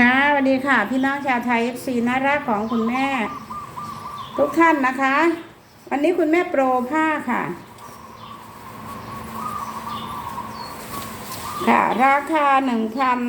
ค่ะสวัสดีค่ะ พี่น้องชาวไทยเอฟซีน่ารักของคุณแม่ ทุกท่านนะคะ วันนี้คุณแม่โปรผ้าค่ะ ค่ะ ราคาหนึ่งพัน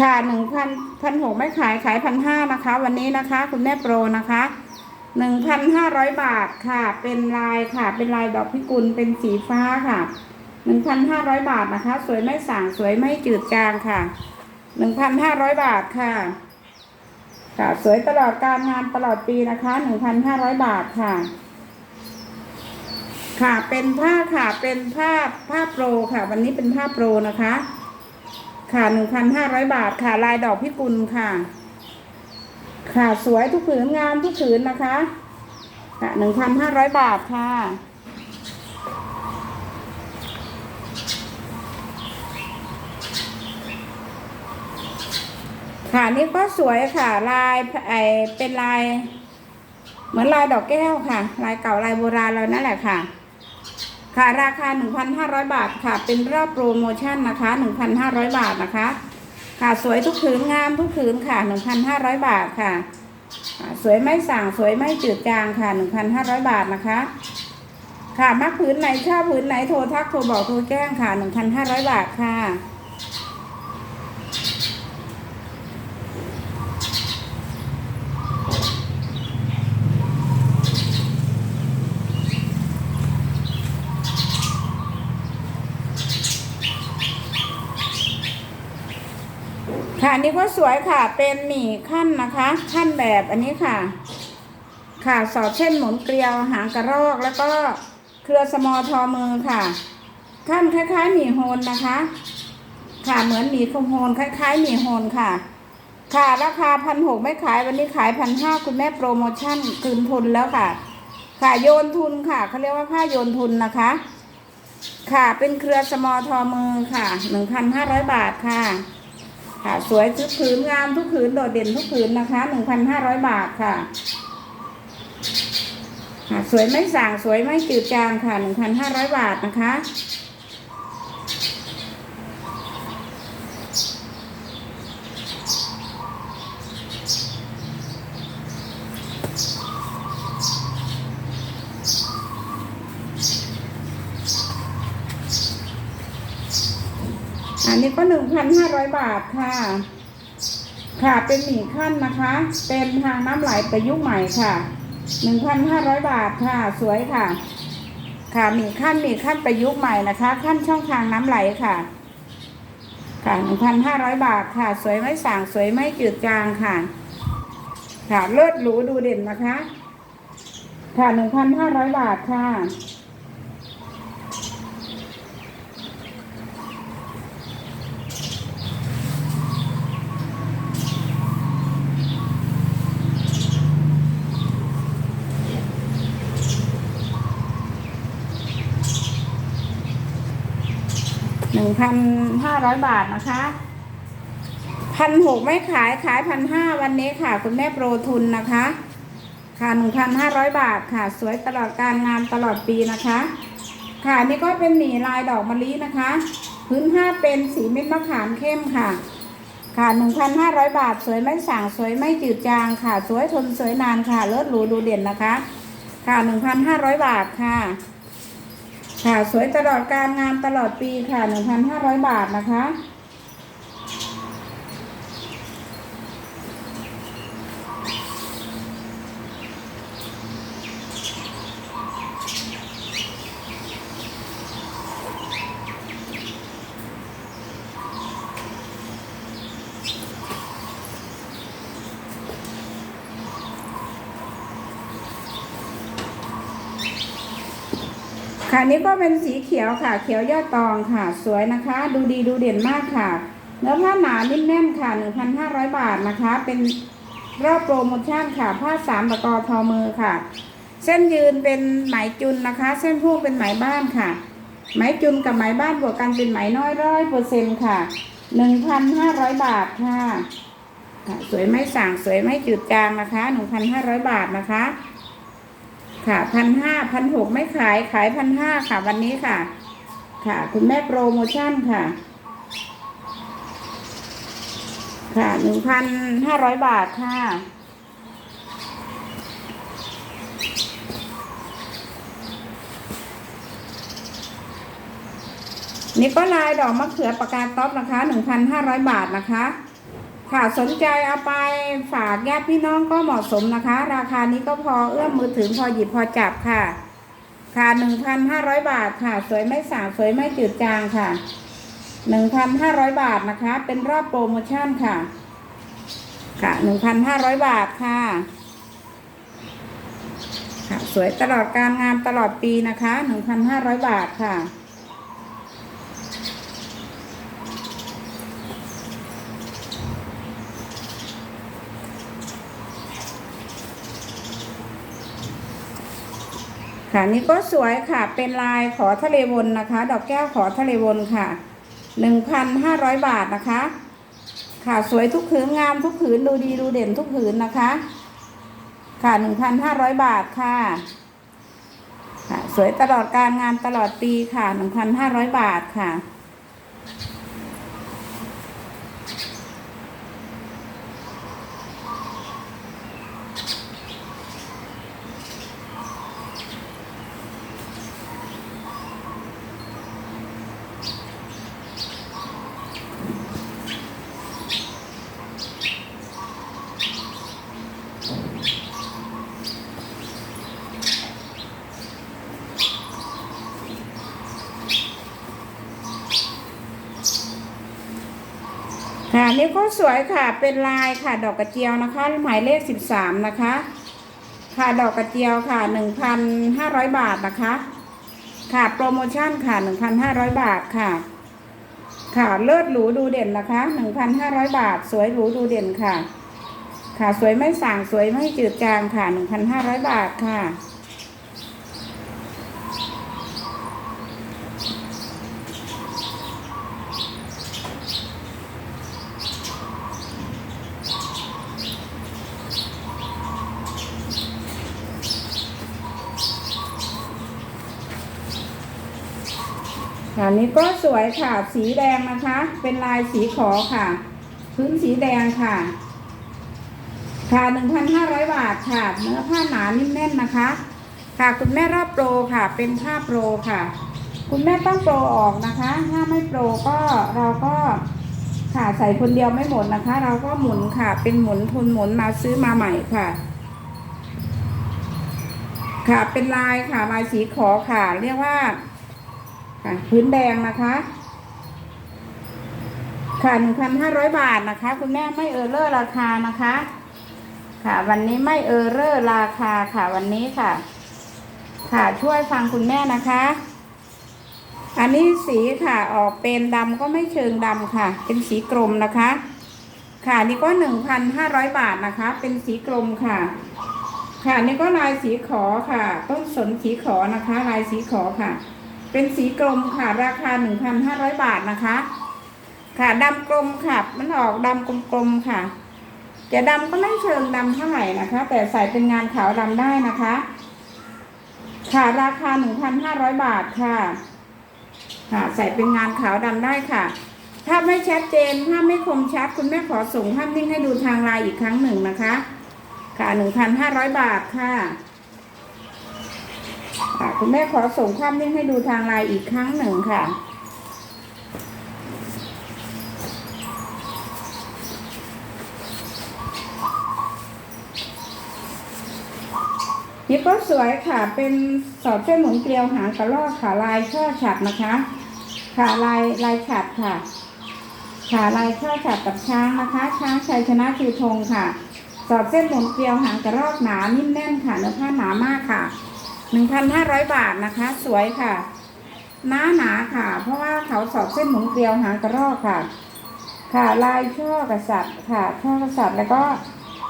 ค่ะหนึ่งพันพันหกไม่ขายขายพันห้านะคะ วันนี้นะคะ คุณแม่โปรนะคะหนึ่งพันห้าร้อยบาทค่ะ เป็นลายค่ะ เป็นลายดอกพิกุลเป็นสีฟ้าค่ะ หนึ่งพันห้าร้อยบาทนะคะ สวยไม่สางสวยไม่จืดจางค่ะหนึ่งพันห้าร้อยบาทค่ะ ค่ะสวยตลอดการงานตลอดปีนะคะหนึ่งพันห้าร้อยบาทค่ะ ค่ะเป็นผ้าค่ะเป็นผ้าผ้าโปรค่ะ วันนี้เป็นผ้าโปรนะคะ ค่ะหนึ่งพันห้าร้อยบาทค่ะ ลายดอกพิกุลค่ะ ค่ะสวยทุกผืนงามทุกผืนนะคะค่ะหนึ่งพันห้าร้อยบาทค่ะ ค่ะนี่ก็สวยค่ะ ลายไอเป็นลาย เหมือนลายดอกแก้วค่ะ ลายเก่าลายโบราณเรานั่นแหละค่ะ ค่ะราคา 1,500 บาทค่ะ เป็นรอบโปรโมชั่นนะคะ 1,500 บาทนะคะ ค่ะสวยทุกผืนงามทุกผืนค่ะ 1,500 บาทค่ะ สวยไม่สั่งสวยไม่จืดจางค่ะ 1,500 บาทนะคะ ค่ะมักผืนไหนชอบผืนไหนโทรทักโทรบอกโทรแจ้งค่ะ 1,500 บาทค่ะ นนี้ก็สวยค่ะ เป็นหมี่ขั้นนะคะ ขั้นแบบอันนี้ค่ะ ค่ะสอดเช่นหมุนเกลียวหางกระรอก แล้วก็เครือสมอทอมือค่ะ ขั้นคล้ายๆหมี่โฮนนะคะ ค่ะเหมือนหมี่คมโฮนคล้ายๆหมี่โฮนค่ะ ค่ะราคาพันหกไม่ขายวันนี้ขายพันห้าคุณแม่โปรโมชั่นคืนทุนแล้วค่ะ ค่ะโยนทุนค่ะเขาเรียกว่าผ้าโยนทุนนะคะ ค่ะเป็นเครือสมอทอมือค่ะหนึ่งพันห้าร้อยบาทค่ะ ค่ะสวยทุกผืนงามทุกผืนโดดเด่นทุกผืนนะคะหนึ่งพันห้าร้อยบาทค่ะค่ะสวยไม่สั่งสวยไม่จืดจางค่ะหนึ่งพันห้าร้อยบาทนะคะ นี้ก็หนึ่งพันห้าร้อยบาทค่ะ ค่ะเป็นหมี่ขั้นนะคะ เป็นทางน้ำไหลประยุกต์ใหม่ค่ะหนึ่งพันห้าร้อยบาทค่ะ สวยค่ะ ค่ะหมี่ขั้นหมี่ขั้นประยุกต์ใหม่นะคะ ขั้นช่องทางน้ำไหลค่ะ ค่ะหนึ่งพันห้าร้อยบาทค่ะ สวยไม่สางสวยไม่จืดจางค่ะ ค่ะเลิศหรูดูเด่นนะคะ ค่ะหนึ่งพันห้าร้อยบาทค่ะ หนึ่งพันห้าร้อยบาทนะคะพันหกไม่ขายขายพันห้าวันนี้ค่ะ คุณแม่โปรทุนนะคะ ค่ะหนึ่งพันห้าร้อยบาทค่ะ สวยตลอดการงานตลอดปีนะคะ ค่ะนี่ก็เป็นหมีลายดอกมะลินะคะ พื้นผ้าเป็นสีเม็ดมะขามเข้มค่ะ ค่ะหนึ่งพันห้าร้อยบาท สวยไม่สั่งสวยไม่จืดจางค่ะ สวยทนสวยนานค่ะเลิศหรูดูเด่นนะคะ ค่ะหนึ่งพันห้าร้อยบาทค่ะ ค่ะสวยตลอดการงานตลอดปีค่ะ 1,500 บาทนะคะ ค่ะนี่ก็เป็นสีเขียวค่ะ เขียวยอดตองค่ะ สวยนะคะ ดูดีดูเด่นมากค่ะ เนื้อผ้าหนานิ่มแน่นค่ะ 1,500 บาทนะคะ เป็นรอบโปรโมชั่นค่ะ ผ้าสามตะกอทอมือค่ะ เส้นยืนเป็นไหมจุนนะคะ เส้นผู้เป็นไหมบ้านค่ะ ไหมจุนกับไหมบ้านบวกกันเป็นไหมน้อยร้อยเปอร์เซ็นต์ค่ะ1,500บาทค่ะค่ะ สวยไม่สั่งสวยไม่จืดจางนะคะ1,500บาทนะคะ ค่ะพันห้าพันหกไม่ขายขายพันห้าค่ะ วันนี้ค่ะ ค่ะ คุณแม่โปรโมชั่นค่ะ ค่ะหนึ่งพันห้าร้อยบาทค่ะ นี่ก็ลายดอกมะเขือปากกาต๊อปนะคะหนึ่งพันห้าร้อยบาทนะคะ ค่ะสนใจเอาไปฝากญาติพี่น้องก็เหมาะสมนะคะ ราคานี้ก็พอเอื้อมมือถึงพอหยิบพอจับค่ะ ค่ะหนึ่งพันห้าร้อยบาทค่ะ สวยไม่สางสวยไม่จืดจางค่ะหนึ่งพันห้าร้อยบาทนะคะ เป็นรอบโปรโมชั่นค่ะ ค่ะหนึ่งพันห้าร้อยบาทค่ะค่ะ สวยตลอดการงานตลอดปีนะคะหนึ่งพันห้าร้อยบาทค่ะ ค่ะนี่ก็สวยค่ะเป็นลายขอทะเลวนนะคะ ดอกแก้วขอทะเลวนค่ะหนึ่งพันห้าร้อยบาทนะคะ ค่ะสวยทุกผืนงามทุกผืนดูดีดูเด่นทุกผืนนะคะ ค่ะหนึ่งพันห้าร้อยบาทค่ะค่ะ สวยตลอดการงานตลอดปีค่ะหนึ่งพันห้าร้อยบาทค่ะ ค่ะนี่ก็สวยค่ะเป็นลายค่ะดอกกระเจียวนะคะหมายเลขสิบสามนะคะ ค่ะดอกกระเจียวค่ะหนึ่งพันห้าร้อยบาทนะคะ ค่ะโปรโมชั่นค่ะหนึ่งพันห้าร้อยบาทค่ะ ค่ะเลิศหรูดูเด่นนะคะหนึ่งพันห้าร้อยบาท สวยหรูดูเด่นค่ะ ค่ะสวยไม่สั่งสวยไม่จืดจางค่ะหนึ่งพันห้าร้อยบาทค่ะ ค่ะนี่ก็สวยค่ะ สีแดงนะคะ เป็นลายสีขอค่ะ พื้นสีแดงค่ะ ค่ะหนึ่งพันห้าร้อยบาทค่ะ เนื้อผ้าหนานิ่มแน่นนะคะ ค่ะคุณแม่รอบโปรค่ะ เป็นผ้าโปรค่ะ คุณแม่ต้องโปรออกนะคะ ถ้าไม่โปรก็เราก็ค่ะใส่คนเดียวไม่หมดนะคะ เราก็หมุนค่ะ เป็นหมุนทุนหมุนมาซื้อมาใหม่ค่ะ ค่ะเป็นลายค่ะลายสีขอค่ะ เรียกว่า ค่ะพื้นแดงนะคะค่ะหนึ่งพันห้าร้อยบาทนะคะ คุณแม่ไม่เออเลอร์ราคานะคะ ค่ะ วันนี้ไม่เออเลอร์ราคาค่ะวันนี้ค่ะ ค่ะช่วยฟังคุณแม่นะคะ อันนี้สีค่ะออกเป็นดำก็ไม่เชิงดำค่ะ เป็นสีกรมนะคะ ค่ะนี่ก็หนึ่งพันห้าร้อยบาทนะคะ เป็นสีกรมค่ะ ค่ะนี่ก็ลายสีขอค่ะ ต้นสนสีขอนะคะ ลายสีขอค่ะ เป็นสีกรมค่ะ ราคา 1,500 บาทนะคะ ค่ะดำกลมค่ะ มันออกดำกลมๆค่ะ จะดำก็ไม่เชิงดำเท่าไหร่นะคะ แต่ใส่เป็นงานขาวดำได้นะคะ ค่ะราคา 1,500 บาทค่ะ ค่ะ ใส่เป็นงานขาวดำได้ค่ะ ถ้าไม่ชัดเจนถ้าไม่คมชัดคุณแม่ขอส่งภาพนิ่งให้ดูทางไลน์อีกครั้งหนึ่งนะคะ ค่ะ 1,500 บาทค่ะ ค่ะ คุณแม่ขอส่งภาพนิ่งให้ดูทางไลน์อีกครั้งหนึ่งค่ะ นี่ก็สวยค่ะ เป็นสอดเส้นหมุนเกลียวหางกระรอกค่ะลายช่อฉัดนะคะ ค่ะลายลายฉัดค่ะ ค่ะลายช่อฉัดกับช้างนะคะ ช้างชัยชนะคือธงค่ะสอดเส้นหมุนเกลียวหางกระรอกหนานิ่มแน่นค่ะเนื้อผ้าหนามากค่ะ หนึ่งพันห้าร้อยบาทนะคะ สวยค่ะ หนาหนาค่ะ เพราะว่าเขาสอบเส้นหมุนเกลียวหางกระรอกค่ะ ค่ะลายช่อกษัตริย์ค่ะช่อกษัตริย์แล้วก็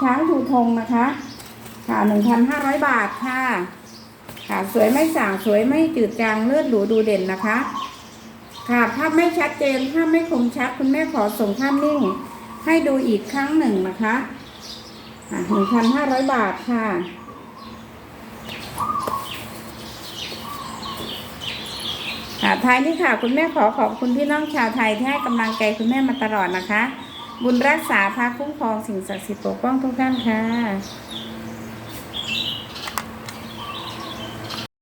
ช้างชูธงนะคะ ค่ะหนึ่งพันห้าร้อยบาทค่ะ ค่ะสวยไม่ส่างสวยไม่จืดจางเลือดหรูดูเด่นนะคะ ค่ะภาพไม่ชัดเจนภาพไม่คมชัดคุณแม่ขอส่งภาพนิ่ง ให้ดูอีกครั้งหนึ่งนะคะหนึ่งพันห้าร้อยบาทค่ะ ค่ะท้ายนี้ค่ะ คุณแม่ขอขอบคุณพี่น้องชาวไทยที่ให้กำลังใจคุณแม่มาตลอดนะคะ บุญรักษาพระคุ้มครองสิ่งศักดิ์สิทธิ์ปกป้องทุกท่านค่ะ